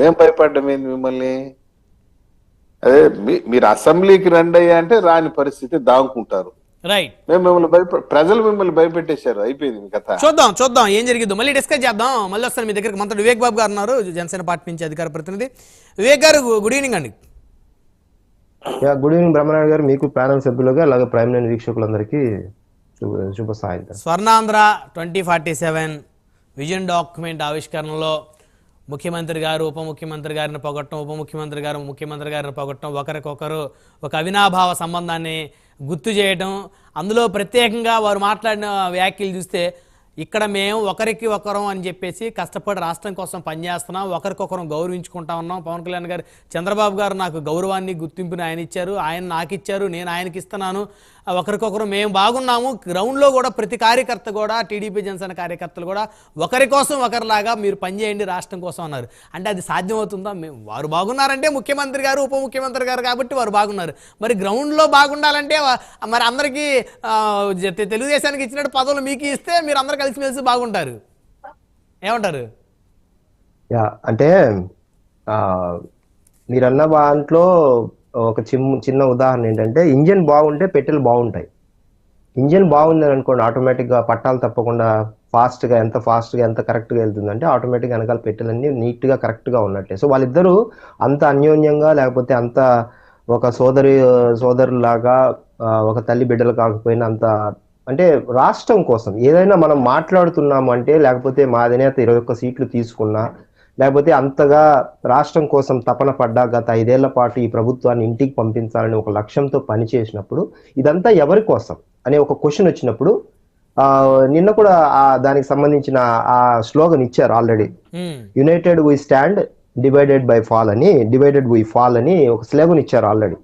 మేము భయపడ్డం ఏంది మిమ్మల్ని? అదే మీ- మీరు అసెంబ్లీకి రండి అయ్యా అంటే రాని పరిస్థితి దాగుకుంటారు రైట్ మేము మిమ్మల్ని భయప ప్రజలు మిమ్మల్ని భయపెట్టేశారు అయిపోయింది కథ. చూద్దాం చూద్దాం ఏం జరిగిద్దో. మళ్ళీ డిస్కస్ చేద్దాం. మళ్ళీ వస్తాను మీ దగ్గరికి. మంత్రులు వివేక్ బాబు గారు ఉన్నారు జనసేన పార్టీ నుంచి అధికార ప్రతినిధి. వివేక్ గారు గుడ్ ఈవినింగ్ అండి. Yeah good evening Brahmanaidu garu. మీకు ప్యానల్ సభ్యులుగా అలాగే ప్రైమ్ లైన్ వీక్షకులందరికీ శుభ శుభ సాయంత్రం. Swarnandhra twenty forty seven vision document ఆవిష్కరణలో ముఖ్యమంత్రి గారు ఉప ముఖ్యమంత్రి గారిని పొగట్టడం ఉప ముఖ్యమంత్రి గారు ముఖ్యమంత్రి గారిని పొగట్టడం ఒకరికొకరు ఒక అవినాభావ సంబంధాన్ని గుర్తు చేయడం. అందులో ప్రత్యేకంగా వారు మాట్లాడిన వ్యాఖ్యలు చూస్తే ఇక్కడ మేము ఒకరికి ఒకరం అని చెప్పేసి కష్టపడి రాష్ట్రం కోసం పనిచేస్తున్నాం. ఒకరికొకరం గౌరవించుకుంటా ఉన్నాం. పవన్ కళ్యాణ్ గారు చంద్రబాబు గారు నాకు గౌరవాన్ని గుర్తింపుని ఆయన ఇచ్చారు. ఆయన నాకు ఇచ్చారు. నేను ఆయనకి ఇస్తున్నాను. ఒకరికొకరు మేము బాగున్నాము. గ్రౌండ్లో కూడా ప్రతి కార్యకర్త కూడా టీడీపీ జనసేన కార్యకర్తలు కూడా ఒకరి కోసం ఒకరిలాగా మీరు పనిచేయండి రాష్ట్రం కోసం అన్నారు. అంటే అది సాధ్యమవుతుందా? మేము వారు బాగున్నారంటే ముఖ్యమంత్రి గారు ఉప ముఖ్యమంత్రి గారు కాబట్టి వారు బాగున్నారు. మరి గ్రౌండ్లో బాగుండాలంటే మరి అందరికీ తెలుగుదేశానికి ఇచ్చినట్టు పదవులు మీకు ఇస్తే మీరు అందరు కలిసిమెలిసి బాగుంటారు. ఏమంటారు? యా అంటే మీరన్న దాంట్లో ఒక చిన్న చిన్న ఉదాహరణ ఏంటంటే ఇంజన్ బాగుంటే పెట్టెలు బాగుంటాయి. ఇంజన్ బాగుంది అనుకోండి ఆటోమేటిక్గా పట్టాలు తప్పకుండా ఫాస్ట్గా ఎంత ఫాస్ట్గా ఎంత కరెక్ట్గా వెళ్తుందంటే ఆటోమేటిక్ వెనకాల పెట్టెలన్నీ నీట్గా కరెక్ట్గా ఉన్నట్టే. సో వాళ్ళిద్దరూ అంత అన్యోన్యంగా లేకపోతే అంత ఒక సోదరి సోదరులాగా ఒక తల్లి బిడ్డలు కాకపోయినా అంత అంటే రాష్ట్రం కోసం ఏదైనా మనం మాట్లాడుతున్నాము అంటే లేకపోతే మా అధినేత ఇరవై ఒక్క సీట్లు తీసుకున్నా లేకపోతే అంతగా రాష్ట్రం కోసం తపన పడ్డా గత ఐదేళ్ళ పాటు ఈ ప్రభుత్వాన్ని ఇంటికి పంపించాలని ఒక లక్ష్యంతో పనిచేసినప్పుడు ఇదంతా ఎవరి కోసం అనే ఒక క్వశ్చన్ వచ్చినప్పుడు ఆ నిన్న కూడా ఆ దానికి సంబంధించిన ఆ స్లోగన్ ఇచ్చారు already. United we stand divided by fall అని డివైడెడ్ వీ ఫాల్ అని ఒక స్లోగన్ ఇచ్చారు ఆల్రెడీ.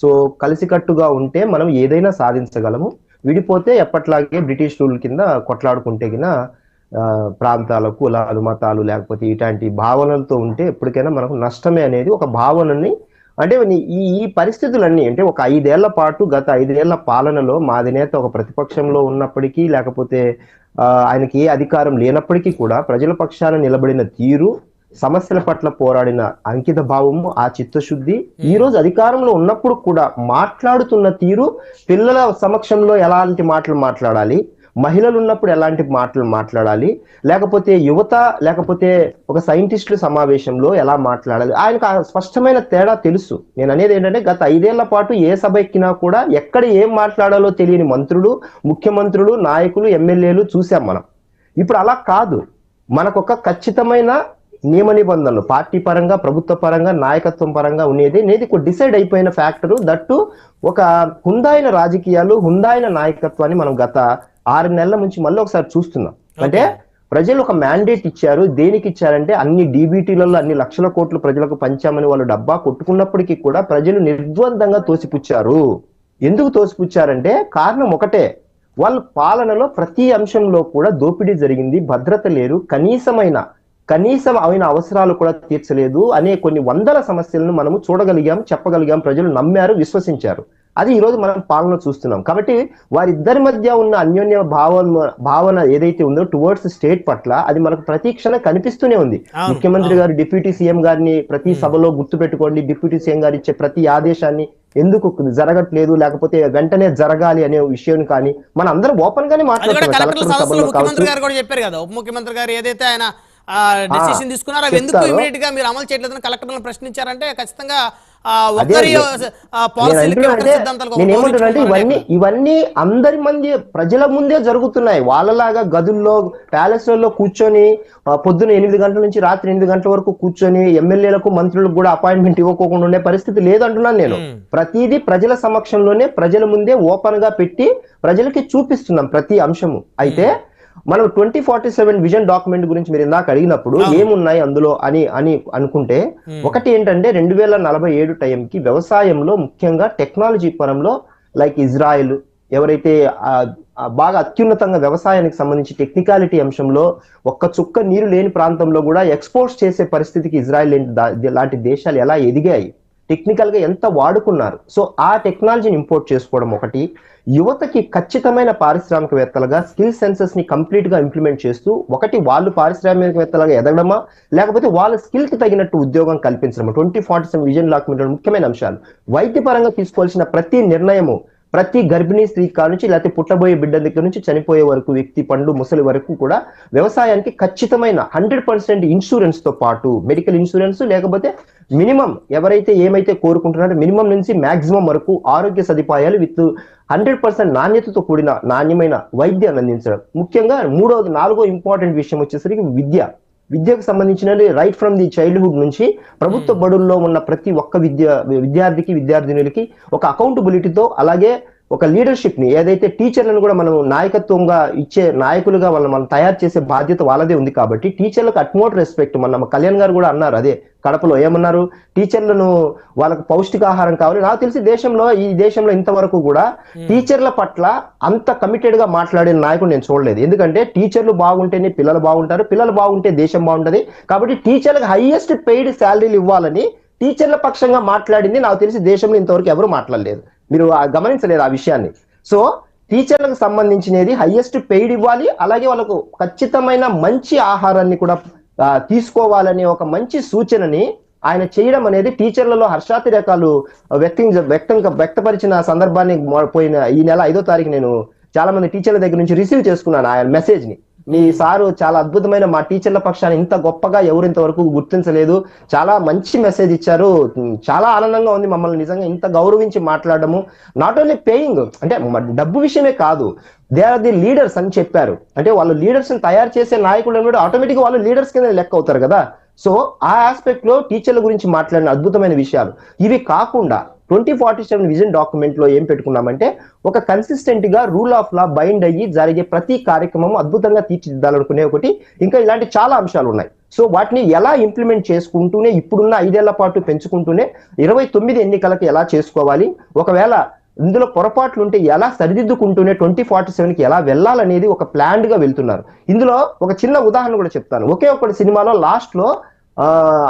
సో కలిసికట్టుగా ఉంటే మనం ఏదైనా సాధించగలము. విడిపోతే ఎప్పట్లాగే బ్రిటిష్ రూల్ కింద కొట్లాడుకుంటే గిన ప్రాంతాలు కులాలు మతాలు లేకపోతే ఇట్లాంటి భావనలతో ఉంటే ఎప్పటికైనా మనకు నష్టమే అనేది ఒక భావనని అంటే ఈ ఈ పరిస్థితులన్నీ అంటే ఒక ఐదేళ్ళ పాటు గత ఐదేళ్ళ పాలనలో మా అధినేత ఒక ప్రతిపక్షంలో ఉన్నప్పటికీ లేకపోతే ఆయనకి ఏ అధికారం లేనప్పటికీ కూడా ప్రజల పక్షాన నిలబడిన తీరు సమస్యల పట్ల పోరాడిన అంకిత భావము ఆ చిత్తశుద్ధి ఈ రోజు అధికారంలో ఉన్నప్పుడు కూడా మాట్లాడుతున్న తీరు పిల్లల సమక్షంలో ఎలాంటి మాటలు మాట్లాడాలి? మహిళలు ఉన్నప్పుడు ఎలాంటి మాటలు మాట్లాడాలి? లేకపోతే యువత లేకపోతే ఒక సైంటిస్టుల సమావేశంలో ఎలా మాట్లాడాలి? ఆయనకు ఆ స్పష్టమైన తేడా తెలుసు. నేను అనేది ఏంటంటే గత ఐదేళ్ళ పాటు ఏ సభ ఎక్కినా కూడా ఎక్కడ ఏం మాట్లాడాలో తెలియని మంత్రులు ముఖ్యమంత్రులు నాయకులు ఎమ్మెల్యేలు చూసాం మనం. ఇప్పుడు అలా కాదు. మనకొక ఖచ్చితమైన నియమ నిబంధనలు పార్టీ పరంగా ప్రభుత్వ పరంగా నాయకత్వం పరంగా ఉండేది. అనేది డిసైడ్ అయిపోయిన ఫ్యాక్టరు. దట్టు ఒక హుందాయిన రాజకీయాలు హుందాయిన నాయకత్వాన్ని మనం గత ఆరు నెలల నుంచి మళ్ళీ ఒకసారి చూస్తున్నాం. అంటే ప్రజలు ఒక మ్యాండేట్ ఇచ్చారు. దేనికి ఇచ్చారంటే అన్ని డీబీటీలలో అన్ని లక్షల కోట్లు ప్రజలకు పంచామని వాళ్ళు డబ్బా కొట్టుకున్నప్పటికీ కూడా ప్రజలు నిర్ద్వందంగా తోసిపుచ్చారు. ఎందుకు తోసిపుచ్చారంటే కారణం ఒకటే. వాళ్ళ పాలనలో ప్రతి అంశంలో కూడా దోపిడీ జరిగింది. భద్రత లేరు కనీసమైన కనీసం అయిన అవసరాలు కూడా తీర్చలేదు. అనే కొన్ని వందల సమస్యలను మనము చూడగలిగాం చెప్పగలిగాం ప్రజలు నమ్మారు విశ్వసించారు. అది ఈ రోజు మనం పాలన చూస్తున్నాం. కాబట్టి వారిద్దరి మధ్య ఉన్న అన్యోన్య భావన భావన ఏదైతే ఉందో టువర్డ్స్ స్టేట్ పట్ల అది మనకు ప్రతి క్షణం కనిపిస్తూనే ఉంది. ముఖ్యమంత్రి గారు డిప్యూటీ సీఎం గారిని ప్రతి సభలో గుర్తు పెట్టుకోండి డిప్యూటీ సీఎం గారు ఇచ్చే ప్రతి ఆదేశాన్ని ఎందుకు జరగట్లేదు లేకపోతే వెంటనే జరగాలి అనే విషయం కానీ మన అందరం ఓపెన్ గానే మాట్లాడుతున్నాం. ముఖ్యమంత్రి గారు ఏదైతే ఆయన డెసిషన్ తీసుకున్నారో అవి ఎందుకు. ఇమీడియట్గా మీరు అమలు చేయట్లేదని కలెక్టర్లను ప్రశ్నించారంటే ఖచ్చితంగా ఒకరి పాలసీలకి ఇవన్నీ. ఇవన్నీ అందరి మంది ప్రజల ముందే జరుగుతున్నాయి వాళ్ళలాగా గదుల్లో ప్యాలెస్లలో కూర్చొని ఆ, పొద్దున ఎనిమిది గంటల నుంచి రాత్రి ఎనిమిది గంటల వరకు కూర్చొని ఎమ్మెల్యేలకు మంత్రులకు కూడా అపాయింట్మెంట్ ఇవ్వకోకుండా ఉండే పరిస్థితి లేదంటున్నాను నేను. ప్రతిదీ ప్రజల సమక్షంలోనే ప్రజల ముందే ఓపెన్గా పెట్టి ప్రజలకి చూపిస్తున్నాం ప్రతి అంశము అయితే మనం twenty forty seven vision document గురించి మీరు ఇందాక అడిగినప్పుడు. ఏమున్నాయి అందులో అని అని అనుకుంటే. ఒకటి ఏంటంటే రెండు వేల నలభై ఏడు టైంకి వ్యవసాయంలో ముఖ్యంగా టెక్నాలజీ పరంలో లైక్ ఇజ్రాయెల్ ఎవరైతే బాగా అత్యున్నతంగా వ్యవసాయానికి సంబంధించి టెక్నికాలిటీ అంశంలో ఒక్క చుక్క నీరు లేని ప్రాంతంలో కూడా ఎక్స్పోర్ట్స్ చేసే పరిస్థితికి ఇజ్రాయెల్ లాంటి దేశాలు ఎలా ఎదిగాయి టెక్నికల్గా ఎంత వాడుకున్నారు. సో ఆ టెక్నాలజీని ఇంపోర్ట్ చేసుకోవడం ఒకటి. యువతకి ఖచ్చితమైన పారిశ్రామికవేత్తలుగా స్కిల్ సెన్సెస్ని కంప్లీట్గా ఇంప్లిమెంట్ చేస్తూ ఒకటి వాళ్ళు పారిశ్రామికవేత్తలుగా ఎదగడమా? లేకపోతే వాళ్ళ స్కిల్కి తగినట్టు ఉద్యోగం కల్పించడం twenty forty seven vision document ముఖ్యమైన అంశాలు. వైద్యపరంగా తీసుకోవాల్సిన ప్రతి నిర్ణయము ప్రతి గర్భిణీ స్త్రీ నుంచి లేకపోతే పుట్టబోయే బిడ్డ దగ్గర నుంచి చనిపోయే వరకు వ్యక్తి పండు ముసలి వరకు కూడా వ్యవసాయానికి ఖచ్చితమైన హండ్రెడ్ పర్సెంట్ ఇన్సూరెన్స్తో పాటు మెడికల్ ఇన్సూరెన్స్ లేకపోతే మినిమం ఎవరైతే ఏమైతే కోరుకుంటున్నారో మినిమం నుంచి మాక్సిమం వరకు ఆరోగ్య సదుపాయాలు విత్ హండ్రెడ్ పర్సెంట్ నాణ్యతతో కూడిన నాణ్యమైన వైద్యాన్ని అందించడం. ముఖ్యంగా మూడవది నాలుగో ఇంపార్టెంట్ విషయం వచ్చేసరికి విద్య. విద్యకు సంబంధించిన రైట్ ఫ్రమ్ ది చైల్డ్హుడ్ నుంచి ప్రభుత్వ బడుల్లో ఉన్న ప్రతి ఒక్క విద్య విద్యార్థికి విద్యార్థినులకి ఒక అకౌంటబిలిటీతో అలాగే ఒక లీడర్షిప్ని ఏదైతే టీచర్లను కూడా మనం నాయకత్వంగా ఇచ్చే నాయకులుగా వాళ్ళని మనం తయారు చేసే బాధ్యత వాళ్ళదే ఉంది కాబట్టి టీచర్లకు అట్మోట్ రెస్పెక్ట్ మన కళ్యాణ్ గారు కూడా అన్నారు అదే కడపలో ఏమన్నారు? టీచర్లను వాళ్ళకు పౌష్టికాహారం కావాలి. నాకు తెలిసి దేశంలో ఈ దేశంలో ఇంతవరకు కూడా టీచర్ల పట్ల అంత కమిటెడ్గా మాట్లాడే నాయకుడు నేను చూడలేదు. ఎందుకంటే టీచర్లు బాగుంటేనే పిల్లలు బాగుంటారు పిల్లలు బాగుంటే దేశం బాగుంటది. కాబట్టి టీచర్లకు హైయెస్ట్ పెయిడ్ శాలరీలు ఇవ్వాలని టీచర్ల పక్షంగా మాట్లాడింది. నాకు తెలిసి దేశంలో ఇంతవరకు ఎవరు మాట్లాడలేదు. మీరు ఆ గమనించలేదు ఆ విషయాన్ని. సో టీచర్లకు సంబంధించినది హైయెస్ట్ పెయిడ్ ఇవ్వాలి అలాగే వాళ్ళకు ఖచ్చితమైన మంచి ఆహారాన్ని కూడా తీసుకోవాలనే ఒక మంచి సూచనని ఆయన చేయడం అనేది టీచర్లలో హర్షాతిరేకాలు వ్యక్తం వ్యక్తం వ్యక్తపరిచిన సందర్భాన్ని పోయిన ఈ నెల ఐదో తారీఖు నేను చాలా మంది టీచర్ల దగ్గర నుంచి రిసీవ్ చేసుకున్నాను ఆయన మెసేజ్ని మీ సారు చాలా అద్భుతమైన మా టీచర్ల పక్షాన్ని ఇంత గొప్పగా ఎవరు ఇంతవరకు గుర్తించలేదు. చాలా మంచి మెసేజ్ ఇచ్చారు. చాలా ఆనందంగా ఉంది మమ్మల్ని నిజంగా ఇంత గౌరవించి మాట్లాడము నాట్ ఓన్లీ పేయింగ్ అంటే డబ్బు విషయమే కాదు. దే ఆర్ ది లీడర్స్ అని చెప్పారు. అంటే వాళ్ళు లీడర్స్ తయారు చేసే నాయకులు కూడా ఆటోమేటిక్ వాళ్ళు లీడర్స్ కింద లెక్క అవుతారు కదా. సో ఆ ఆస్పెక్ట్లో టీచర్ల గురించి మాట్లాడిన అద్భుతమైన విషయాలు. ఇవి కాకుండా ట్వంటీ ఫార్టీ సెవెన్ విజన్ డాక్యుమెంట్లో ఏం పెట్టుకున్నామంటే ఒక కన్సిస్టెంట్గా రూల్ ఆఫ్ లా బైండ్ అయ్యి జరిగే ప్రతి కార్యక్రమం అద్భుతంగా తీర్చిదిద్దాలనుకునే ఒకటి. ఇంకా ఇలాంటి చాలా అంశాలు ఉన్నాయి సో వాటిని ఎలా ఇంప్లిమెంట్ చేసుకుంటూనే ఇప్పుడున్న ఐదేళ్ళ పాటు పెంచుకుంటూనే ఇరవై తొమ్మిది ఎన్నికలకు ఎలా చేసుకోవాలి? ఒకవేళ ఇందులో పొరపాట్లు ఉంటే ఎలా సరిదిద్దుకుంటూనే ట్వంటీ ఫార్టీ సెవెన్కి ఎలా వెళ్ళాలనేది ఒక ప్లాన్డ్గా వెళ్తున్నారు. ఇందులో ఒక చిన్న ఉదాహరణ కూడా చెప్తాను. ఒకే ఒక్కటి సినిమాలో లాస్ట్లో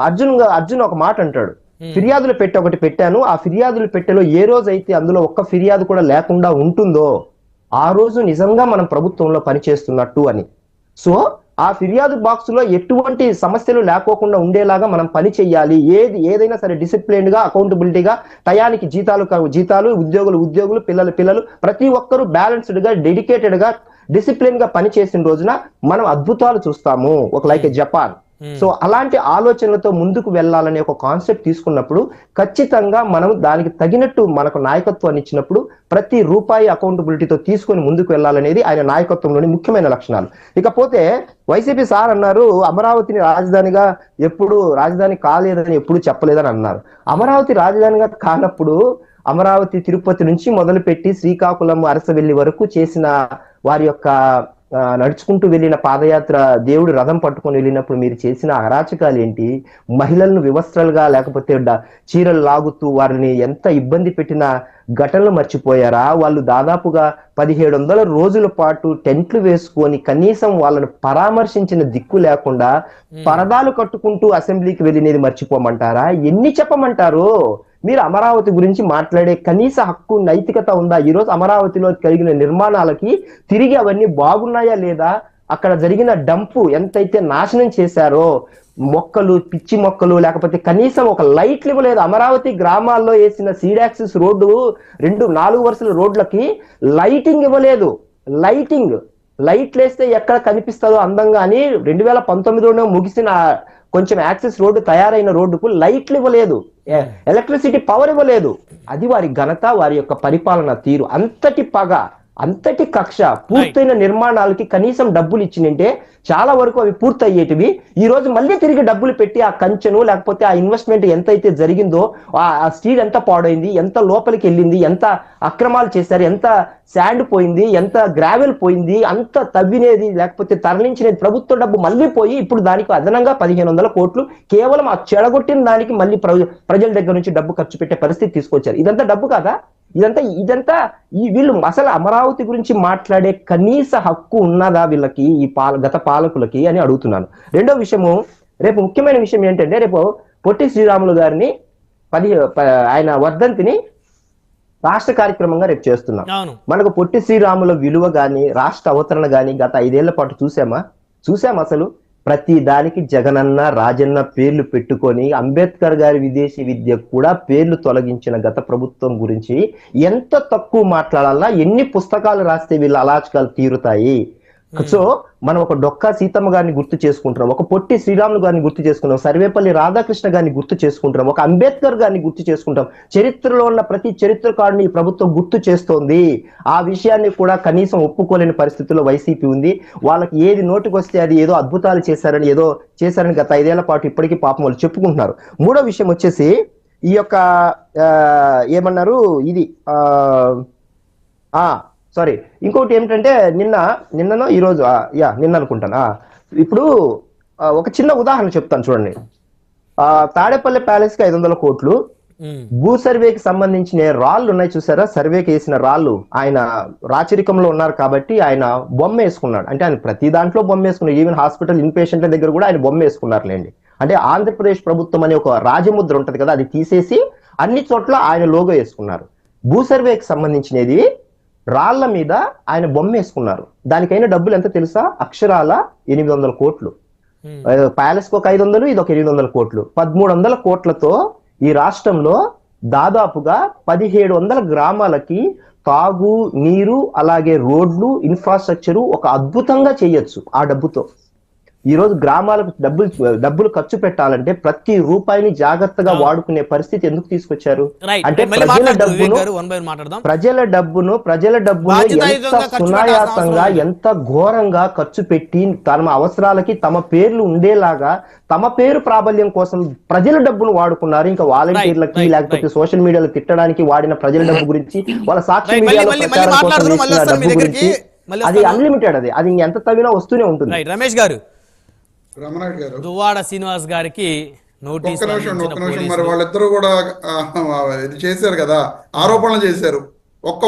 అర్జున్ అర్జున్ ఒక మాట అంటాడు. ఫిర్యాదులు పెట్టి ఒకటి పెట్టాను. ఆ ఫిర్యాదులు పెట్టెలో ఏ రోజు అయితే అందులో ఒక్క ఫిర్యాదు కూడా లేకుండా ఉంటుందో ఆ రోజు నిజంగా మనం ప్రభుత్వంలో పనిచేస్తున్నట్టు అని. సో ఆ ఫిర్యాదు బాక్స్లో ఎటువంటి సమస్యలు లేకోకుండా ఉండేలాగా మనం పని చెయ్యాలి. ఏది ఏదైనా సరే డిసిప్లిన్గా అకౌంటబిలిటీగా టయానికి జీతాలు జీతాలు ఉద్యోగులు ఉద్యోగులు పిల్లలు పిల్లలు ప్రతి ఒక్కరూ బ్యాలెన్స్డ్గా డెడికేటెడ్గా డిసిప్లిన్గా పని చేసిన రోజున మనం అద్భుతాలు చూస్తాము. ఒక లైక్ జపాన్ Hmm. సో అలాంటి ఆలోచనలతో ముందుకు వెళ్ళాలనే ఒక కాన్సెప్ట్ తీసుకున్నప్పుడు ఖచ్చితంగా మనం దానికి తగినట్టు మనకు నాయకత్వాన్ని ఇచ్చినప్పుడు ప్రతి రూపాయి అకౌంటబిలిటీతో తీసుకొని ముందుకు వెళ్ళాలనేది ఆయన నాయకత్వంలోని ముఖ్యమైన లక్షణాలు. ఇకపోతే వైసీపీ సార్ అన్నారు అమరావతిని రాజధానిగా ఎప్పుడు రాజధాని కాలేదని ఎప్పుడు చెప్పలేదని అన్నారు. అమరావతి రాజధానిగా కానప్పుడు అమరావతి తిరుపతి నుంచి మొదలుపెట్టి శ్రీకాకుళం అరసవెల్లి వరకు చేసిన వారి యొక్క నడుచుకుంటూ వెళ్ళిన పాదయాత్ర దేవుడు రథం పట్టుకొని వెళ్ళినప్పుడు మీరు చేసిన అరాచకాలు ఏంటి? మహిళలను వివస్త్రలుగా లేకపోతే చీరలు లాగుతూ వారిని ఎంత ఇబ్బంది పెట్టిన ఘటనలు మర్చిపోయారా? వాళ్ళు దాదాపుగా పదిహేడు వందల రోజుల పాటు టెంట్లు వేసుకొని కనీసం వాళ్ళని పరామర్శించిన దిక్కు లేకుండా పరదాలు కట్టుకుంటూ అసెంబ్లీకి వెళ్ళినది మర్చిపోమంటారా? ఎన్ని చెప్పమంటారు? మీరు అమరావతి గురించి మాట్లాడే కనీస హక్కు నైతికత ఉందా? ఈరోజు అమరావతిలో కలిగిన నిర్మాణాలకి తిరిగి అవన్నీ బాగున్నాయా లేదా? అక్కడ జరిగిన డంపు ఎంతైతే నాశనం చేశారో మొక్కలు పిచ్చి మొక్కలు లేకపోతే కనీసం ఒక లైట్లు ఇవ్వలేదు. అమరావతి గ్రామాల్లో వేసిన సీడాక్సిస్ రోడ్డు రెండు నాలుగు వరుసల రోడ్లకి లైటింగ్ ఇవ్వలేదు. లైటింగ్. లైట్లు వేస్తే ఎక్కడ కనిపిస్తుందో అందంగా అని రెండు వేల పంతొమ్మిదిలోనే ముగిసిన కొంచెం యాక్సెస్ రోడ్డు తయారైన రోడ్డుకు లైట్లు ఇవ్వలేదు. ఎలక్ట్రిసిటీ పవర్ ఇవ్వలేదు. అది వారి ఘనత వారి యొక్క పరిపాలన తీరు. అంతటి పగ అంతటి కక్ష పూర్తయిన నిర్మాణాలకి కనీసం డబ్బులు ఇచ్చినంటే చాలా వరకు అవి పూర్తయ్యేటివి. ఈ రోజు మళ్ళీ తిరిగి డబ్బులు పెట్టి ఆ కంచెను లేకపోతే ఆ ఇన్వెస్ట్మెంట్ ఎంత అయితే జరిగిందో ఆ స్టీల్ ఎంత పాడైంది ఎంత లోపలికి వెళ్ళింది ఎంత అక్రమాలు చేశారు ఎంత శాండ్ పోయింది ఎంత గ్రావెల్ పోయింది అంత తవ్వినేది లేకపోతే తరలించినది ప్రభుత్వ డబ్బు మళ్ళీ పోయి ఇప్పుడు దానికి అదనంగా పదిహేను వందల కోట్లు కేవలం ఆ చెడగొట్టిన దానికి మళ్ళీ ప్ర- ప్రజల దగ్గర నుంచి డబ్బు ఖర్చు పెట్టే పరిస్థితి తీసుకొచ్చారు. ఇదంతా డబ్బు కాదా? ఇదంతా ఇదంతా ఈ వీళ్ళు అసలు అమరావతి గురించి మాట్లాడే కనీస హక్కు ఉన్నదా వీళ్ళకి ఈ పాల గత పాలకులకి అని అడుగుతున్నాను. రెండో విషయము రేపు ముఖ్యమైన విషయం ఏంటంటే రేపు పొట్టి శ్రీరాములు గారిని పది ఆయన వర్ధంతిని రాష్ట్ర కార్యక్రమంగా రేపు చేస్తున్నాం. మనకు పొట్టి శ్రీరాముల విలువ గాని రాష్ట్ర అవతరణ గాని గత ఐదేళ్ళ పాటు చూసామా? చూసాం అసలు? ప్రతి దానికి జగనన్న రాజన్న పేర్లు పెట్టుకొని అంబేద్కర్ గారి విదేశీ విద్య కూడా పేర్లు తొలగించిన గత ప్రభుత్వం గురించి ఎంత తక్కువ మాట్లాడాలా ఎన్ని పుస్తకాలు రాస్తే వీళ్ళ అలాచకాలు తీరుతాయి? సో మనం ఒక డొక్కా సీతమ్మ గారిని గుర్తు చేసుకుంటున్నాం. ఒక పొట్టి శ్రీరాములు గారిని గుర్తు చేసుకుంటాం సర్వేపల్లి రాధాకృష్ణ గారిని గుర్తు చేసుకుంటాం ఒక అంబేద్కర్ గారిని గుర్తు చేసుకుంటాం చరిత్రలో ఉన్న ప్రతి చరిత్రకారుని ఈ ప్రభుత్వం గుర్తు చేస్తోంది. ఆ విషయాన్ని కూడా కనీసం ఒప్పుకోలేని పరిస్థితుల్లో వైసీపీ ఉంది. వాళ్ళకి ఏది నోటికి వస్తే అది ఏదో అద్భుతాలు చేశారని ఏదో చేశారని గత ఐదేళ్ళ పాటు ఇప్పటికీ పాపం వాళ్ళు చెప్పుకుంటున్నారు. మూడో విషయం వచ్చేసి ఈ యొక్క ఏమన్నారు? ఇది ఆ సారీ ఇంకోటి ఏమిటంటే నిన్న నిన్ననో ఈ రోజు ఆ, యా నిన్న అనుకుంటాను ఇప్పుడు ఒక చిన్న ఉదాహరణ చెప్తాను చూడండి. ఆ తాడేపల్లి ప్యాలెస్కి ఐదు వందల కోట్లు భూ సర్వేకి సంబంధించిన రాళ్ళు ఉన్నాయి చూసారా? సర్వేకి వేసిన రాళ్ళు. ఆయన రాచరికంలో ఉన్నారు కాబట్టి ఆయన బొమ్మ వేసుకున్నాడు. అంటే ఆయన ప్రతి దాంట్లో బొమ్మ వేసుకున్నాడు. ఈవెన్ హాస్పిటల్ ఇన్ పేషెంట్ల దగ్గర కూడా ఆయన బొమ్మ వేసుకున్నారులేండి. అంటే ఆంధ్రప్రదేశ్ ప్రభుత్వం అనే ఒక రాజముద్ర ఉంటది కదా అది తీసేసి అన్ని చోట్ల ఆయన లోగో వేసుకున్నారు. భూ సర్వేకి సంబంధించినది రాళ్ళ మీద ఆయన బొమ్మ వేసుకున్నారు. దానికైన డబ్బులు ఎంత తెలుసా? అక్షరాల ఎనిమిది వందల కోట్లు. ప్యాలెస్కు ఒక ఐదు వందలు ఇది ఒక ఎనిమిది వందల కోట్లు. పదమూడు వందల కోట్లతో ఈ రాష్ట్రంలో దాదాపుగా పదిహేడు వందల గ్రామాలకి తాగు నీరు అలాగే రోడ్లు ఇన్ఫ్రాస్ట్రక్చర్ ఒక అద్భుతంగా చేయొచ్చు ఆ డబ్బుతో. ఈ రోజు గ్రామాలకు డబ్బులు డబ్బులు ఖర్చు పెట్టాలంటే ప్రతి రూపాయిని జాగ్రత్తగా వాడుకునే పరిస్థితి ఎందుకు తీసుకొచ్చారు? అంటే ప్రజల డబ్బును ప్రజల డబ్బును ప్రజల డబ్బును ఎంత సునాయాసంగా ఎంత ఘోరంగా ఖర్చు పెట్టి తమ అవసరాలకి తమ పేర్లు ఉండేలాగా తమ పేరు ప్రాబల్యం కోసం ప్రజల డబ్బును వాడుకున్నారు. ఇంకా వాలంటీర్లకి లేకపోతే. సోషల్ మీడియాలో తిట్టడానికి వాడిన ప్రజల డబ్బు గురించి వాళ్ళ సాక్షి మీడియాలో ప్రచారం కోసం డబ్బు. గురించి అది. అన్లిమిటెడ్ అది. అది ఎంత తవ్వినా వస్తూనే ఉంటుంది. రమేష్ గారు దువ్వాడ శ్రీనివాస్ గారికి నోటీస్ వాళ్ళిద్దరూ కూడా ఇది చేశారు కదా ఆరోపణలు చేశారు. ఒక్క